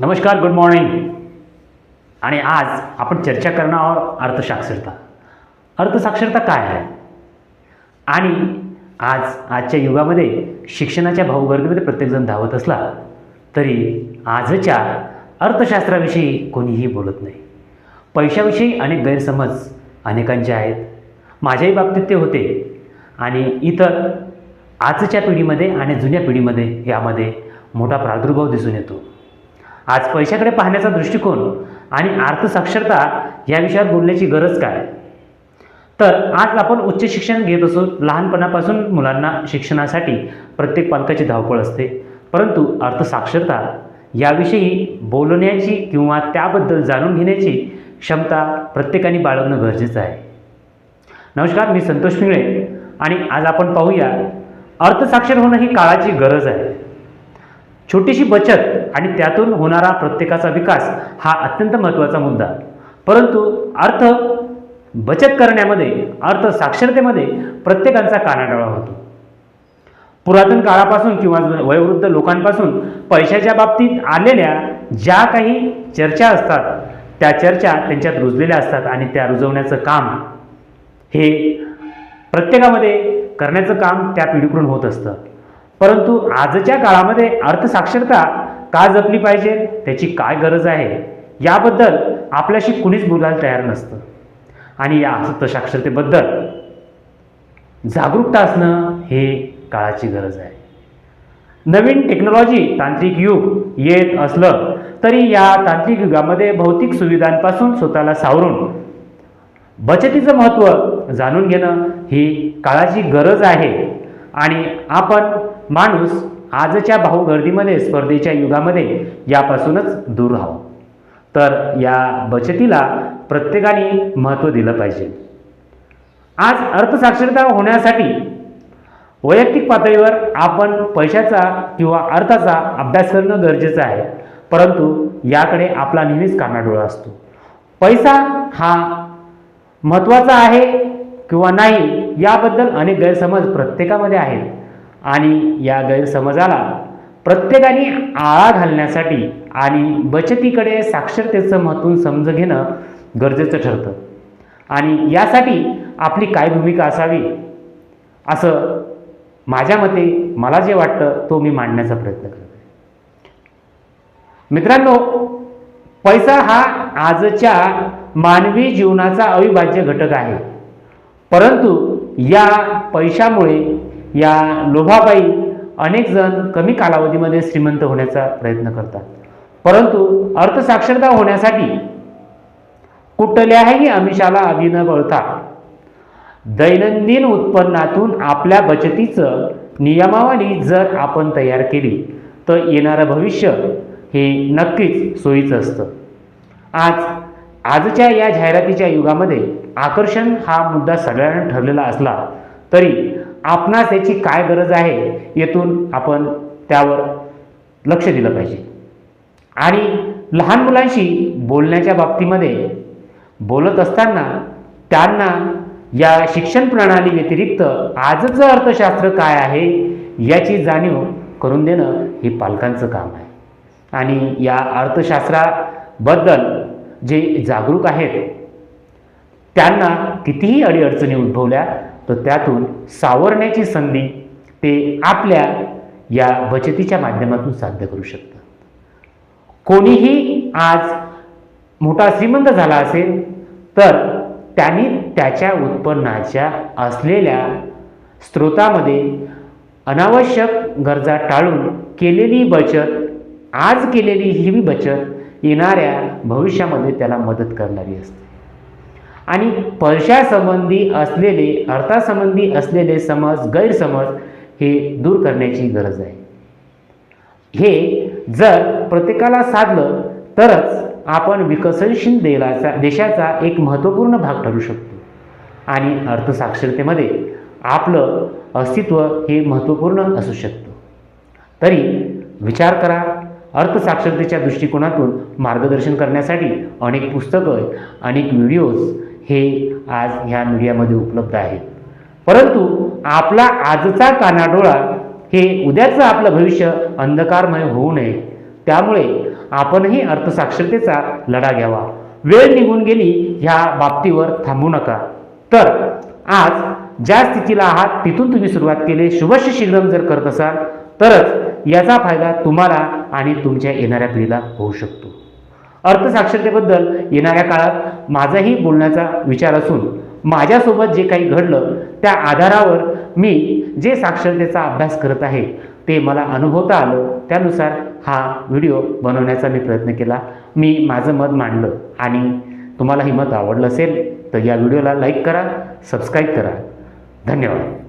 नमस्कार good morning आणि आज आपण चर्चा करणार आहोत अर्थसाक्षरता. अर्थसाक्षरता काय आहे? आणि आज आजच्या युगामध्ये शिक्षणाच्या भाऊगर्दीमध्ये प्रत्येकजण धावत असला तरी आजच्या अर्थशास्त्राविषयी कोणीही बोलत नाही. पैशाविषयी अनेक गैरसमज अनेकांचे आहेत. माझ्याही बाबतीत ते होते. आणि इतर आजच्या पिढीमध्ये आणि जुन्या पिढीमध्ये यामध्ये मोठा प्रादुर्भाव दिसून येतो. आज पैशाकडे पाहण्याचा दृष्टिकोन आणि अर्थसाक्षरता या विषयावर बोलण्याची गरज काय? तर आज आपण उच्च शिक्षण घेत असो लहानपणापासून मुलांना शिक्षणासाठी प्रत्येक पालकाची धावपळ असते. परंतु अर्थसाक्षरता याविषयी बोलण्याची किंवा त्याबद्दल जाणून घेण्याची क्षमता प्रत्येकाने बाळगणं गरजेचं आहे. नमस्कार मी संतोष पिंगळे आणि आज आपण पाहूया अर्थसाक्षर होणं ही काळाची गरज आहे. छोटीशी बचत आणि त्यातून होणारा प्रत्येकाचा विकास हा अत्यंत महत्त्वाचा मुद्दा. परंतु अर्थ बचत करण्यामध्ये अर्थ साक्षरतेमध्ये प्रत्येकांचा कानाडोळा होतो. पुरातन काळापासून किंवा वयोवृद्ध लोकांपासून पैशाच्या बाबतीत आलेल्या ज्या काही चर्चा असतात त्या चर्चा त्यांच्यात रुजलेल्या असतात आणि त्या रुजवण्याचं काम हे प्रत्येकामध्ये करण्याचं काम त्या पिढीकडून होत असतं. परंतु आजच्या काळामध्ये अर्थसाक्षरता का जपली पाहिजे त्याची काय गरज आहे याबद्दल आपल्याशी कुणीच बोलायला तयार नसतं. आणि या अर्थसाक्षरतेबद्दल जागरूकता असणं हे काळाची गरज आहे. नवीन टेक्नॉलॉजी तांत्रिक युग येत असलं तरी या तांत्रिक युगामध्ये भौतिक सुविधांपासून स्वतःला सावरून बचतीचं महत्त्व जाणून घेणं ही काळाची गरज आहे. आणि आपण माणूस आजच्या भाऊगर्दीमध्ये स्पर्धेच्या युगामध्ये यापासूनच दूर राहू. तर या बचतीला प्रत्येकाने महत्त्व दिलं पाहिजे. आज अर्थसाक्षरता होण्यासाठी वैयक्तिक पातळीवर आपण पैशाचा किंवा अर्थाचा अभ्यास करणं गरजेचं आहे. परंतु याकडे आपला नेहमीच कानाडोळा असतो. पैसा हा महत्त्वाचा आहे किंवा नाही याबद्दल अनेक गैरसमज प्रत्येकामध्ये आहेत. आणि या गैरसमजाला प्रत्येकाने आळा घालण्यासाठी आणि बचतीकडे साक्षरतेचं महत्त्व समज घेणं गरजेचं ठरतं. आणि यासाठी आपली काय भूमिका असावी? असं माझ्या मते मला जे वाटतं तो मी मांडण्याचा प्रयत्न करतो मित्रांनो पैसा हा आजच्या मानवी जीवनाचा अविभाज्य घटक आहे. परंतु या पैशामुळे या लोभापायी अनेक जण कमी कालावधीमध्ये श्रीमंत होण्याचा प्रयत्न करतात. परंतु अर्थसाक्षरता होण्यासाठी कुठल्याही आमिषाला अभि न बळता दैनंदिन उत्पन्नातून आपल्या बचतीचं नियमावली जर आपण तयार केली तर येणारं भविष्य हे नक्कीच सोयीचं असतं. आज आजच्या या जाहिरातीच्या युगामध्ये आकर्षण हा मुद्दा सगळ्यांना ठरलेला असला तरी आपणास याची काय गरज आहे येथून आपण त्यावर लक्ष दिलं पाहिजे. आणि लहान मुलांशी बोलण्याच्या बाबतीमध्ये बोलत असताना त्यांना या शिक्षण प्रणाली व्यतिरिक्त आजचं अर्थशास्त्र काय आहे याची जाणीव करून देणं हे पालकांचं काम आहे. आणि या अर्थशास्त्राबद्दल जे जागरूक आहेत त्यांना कितीही अडीअडचणी उद्भवल्या तर त्यातून सावरण्याची संधी ते आपल्या या बचतीच्या माध्यमातून साध्य करू शकतात. कोणीही आज मोठा श्रीमंत झाला असेल तर त्यांनी त्याच्या उत्पन्नाच्या असलेल्या स्रोतामध्ये अनावश्यक गरजा टाळून केलेली बचत आज केलेली ही बचत येणाऱ्या भविष्यामध्ये त्याला मदत करणारी असते. आणि पैशासंबंधी असलेले अर्थासंबंधी असलेले समज गैरसमज हे दूर करण्याची गरज आहे. हे जर प्रत्येकाला साधलं तरच आपण विकसनशील देशाचा देशाचा एक महत्त्वपूर्ण भाग ठरू शकतो. आणि अर्थसाक्षरतेमध्ये आपलं अस्तित्व हे महत्त्वपूर्ण असू शकतं. तरी विचार करा अर्थसाक्षरतेच्या दृष्टिकोनातून मार्गदर्शन करण्यासाठी अनेक पुस्तकं अनेक व्हिडिओज हे आज ह्या मीडियामध्ये उपलब्ध आहेत. परंतु आपला आजचा कानाडोळा हे उद्याचं आपलं भविष्य अंधकारमय होऊ नये. त्यामुळे आपणही अर्थसाक्षरतेचा लढा घ्यावा. वेळ निघून गेली ह्या बाबतीवर थांबू नका. तर आज ज्या स्थितीला आहात तिथून तुम्ही सुरुवात केली. शुभश शीघ्रम जर करत असाल तरच याचा फायदा तुम्हाला आणि तुमच्या येणाऱ्या पिढीला होऊ शकतो. अर्थसाक्षरतेबद्दल येणाऱ्या काळात माझाही बोलण्याचा विचार असून माझ्यासोबत जे काही घडलं त्या आधारावर मी जे साक्षरतेचा अभ्यास करत आहे ते मला अनुभवता आलं. त्यानुसार हा व्हिडिओ बनवण्याचा मी प्रयत्न केला. मी माझं मत मांडलं आणि तुम्हाला हे मत आवडलं असेल तर या व्हिडिओला लाईक करा सबस्क्राईब करा. धन्यवाद.